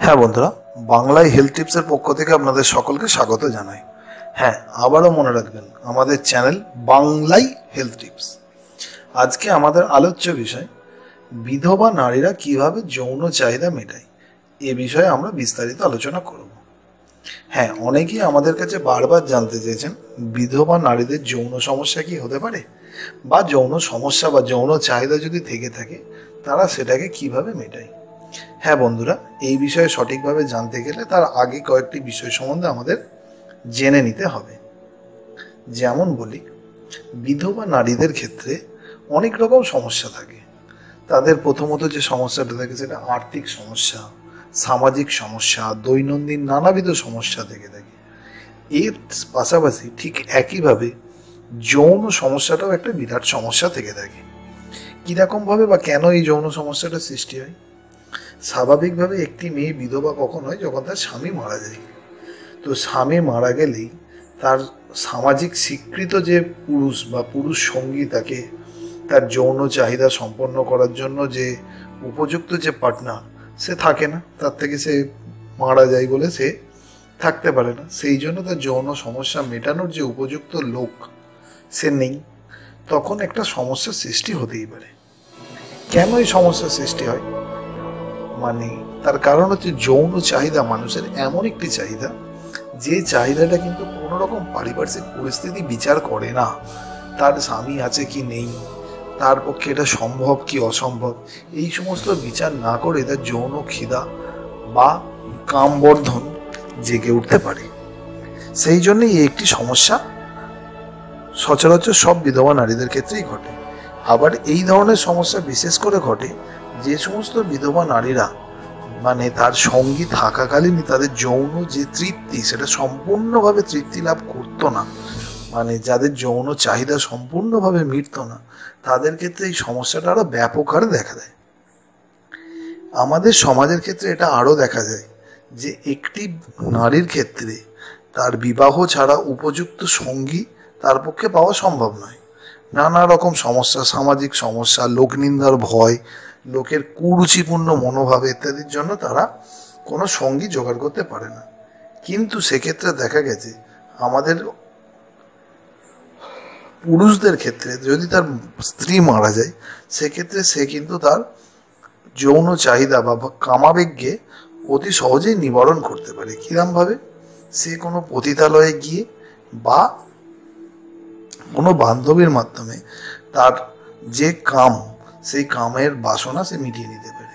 হ্যাঁ বন্ধুরা, বাংলায় হেলথ টিপসের পক্ষ থেকে আপনাদের সকলকে স্বাগত জানাই। হ্যাঁ আবারও মনে রাখবেন, আমাদের চ্যানেল বাংলাই হেলথ টিপস আজকে আমাদের আলোচ্য বিষয়, বিধবা নারীরা কীভাবে যৌন চাহিদা মেটায়? এ বিষয়ে আমরা বিস্তারিত আলোচনা করব। হ্যাঁ অনেকেই আমাদের কাছে বারবার জানতে চেয়েছেন, বিধবা নারীদের যৌন সমস্যা কি হতে পারে? বা যৌন সমস্যা বা যৌন চাহিদা যদি থেকে থাকে, তারা সেটাকে কীভাবে মেটায়? হ্যাঁ বন্ধুরা, এই বিষয়ে সঠিকভাবে জানতে গেলে তার আগে কয়েকটি বিষয় সম্বন্ধে আমাদের জেনে নিতে হবে। যেমন বলি, বিধবা নারীদের ক্ষেত্রে অনেক রকম সমস্যা থাকে। তাদের প্রথমত যে সমস্যাটা থাকে সেটা আর্থিক সমস্যা, সামাজিক সমস্যা, দৈনন্দিন নানাবিধ সমস্যা থেকে থাকে। এর পাশাপাশি ঠিক একইভাবে যৌন সমস্যাটাও একটা বিরাট সমস্যা থেকে থাকে। কীরকমভাবে বা কেন এই যৌন সমস্যাটা সৃষ্টি হয়? স্বাভাবিকভাবে একটি মেয়ে বিধবা কখন হয়? যখন তার স্বামী মারা যায়। তো স্বামী মারা গেলেই তার সামাজিক স্বীকৃত যে পুরুষ বা পুরুষ সঙ্গী তাকে তার যৌন চাহিদা সম্পন্ন করার জন্য যে উপযুক্ত যে পার্টনার সে থাকে না। তার থেকে সে মারা যায় বলে সে থাকতে পারে না। সেই জন্য তার যৌন সমস্যা মেটানোর যে উপযুক্ত লোক সে নেই। তখন একটা সমস্যার সৃষ্টি হতেই পারে। কেন এই সমস্যার সৃষ্টি হয়? মানে তার কারণ হচ্ছে যৌন চাহিদা মানুষের এমন একটি চাহিদা, যে চাহিদাটা কিন্তু কোনো রকম পারিপার্শ্বিক পরিস্থিতি বিচার করে না। তার স্বামী আছে কি নেই? তার পক্ষে এটা সম্ভব কি অসম্ভব? এই সমস্ত বিচার না করে তার যৌন খিদা বা কামবর্ধন জেগে উঠতে পারে। সেই জন্যই এই একটি সমস্যা সচরাচর সব বিধবা নারীদের ক্ষেত্রেই ঘটে। আবার এই ধরনের সমস্যা বিশেষ করে ঘটে যে সমস্ত বিধবা নারীরা মানে তার সঙ্গী থাকাকালীনই তাদের যৌন যে তৃপ্তি, সেটা সম্পূর্ণভাবে তৃপ্তি লাভ করতো না মানে যাদের যৌন চাহিদা সম্পূর্ণভাবে মিটত না, তাদের ক্ষেত্রে এই সমস্যাটা আরও ব্যাপক হারে দেখা দেয়। আমাদের সমাজের ক্ষেত্রে এটা আরও দেখা যায় যে একটি নারীর ক্ষেত্রে তার বিবাহ ছাড়া উপযুক্ত সঙ্গী তার পক্ষে পাওয়া সম্ভব নয়। নানা রকম সমস্যা, সামাজিক সমস্যা, লোকনিন্দার ভয় লোকের কুরুচিপূর্ণ মনোভাব ইত্যাদির জন্য তারা কোনো সঙ্গী জোগাড় করতে পারে না। কিন্তু সেক্ষেত্রে দেখা গেছে, আমাদের পুরুষদের ক্ষেত্রে যদি তার স্ত্রী মারা যায়, সেক্ষেত্রে সে কিন্তু তার যৌন চাহিদা বা কামাবেগকে অতি সহজেই নিবারণ করতে পারে। কিরম ভাবে সে কোনো পতিতালয়ে গিয়ে বা কোনো বান্ধবীর মাধ্যমে তার যে কাম সেই কামের বাসনা সে মিটিয়ে নিতে পারে।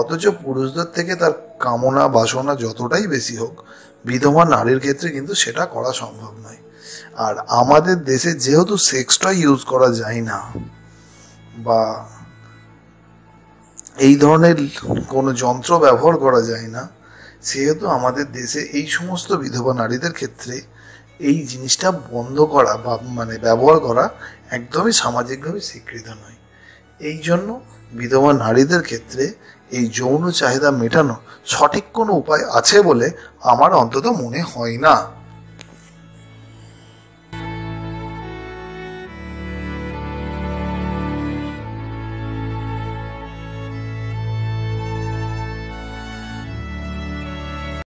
অথচ পুরুষদের থেকে তার কামনা, বাসনা যতটাই বেশি হোক, বিধবা নারীর ক্ষেত্রে কিন্তু সেটা করা সম্ভব নয়। আর আমাদের দেশে যেহেতু সেক্সটা ইউজ করা যায় না, বা এই ধরনের কোনো যন্ত্র ব্যবহার করা যায় না, সেহেতু আমাদের দেশে এই সমস্ত বিধবা নারীদের ক্ষেত্রে এই জিনিসটা বন্ধ করা বা মানে ব্যবহার করা একদমই সামাজিকভাবে স্বীকৃত নয়। এই জন্য বিধবা নারীদের ক্ষেত্রে এই যৌন চাহিদা মেটানো সঠিক কোনো উপায় আছে বলে আমার অন্তত মনে হয় না।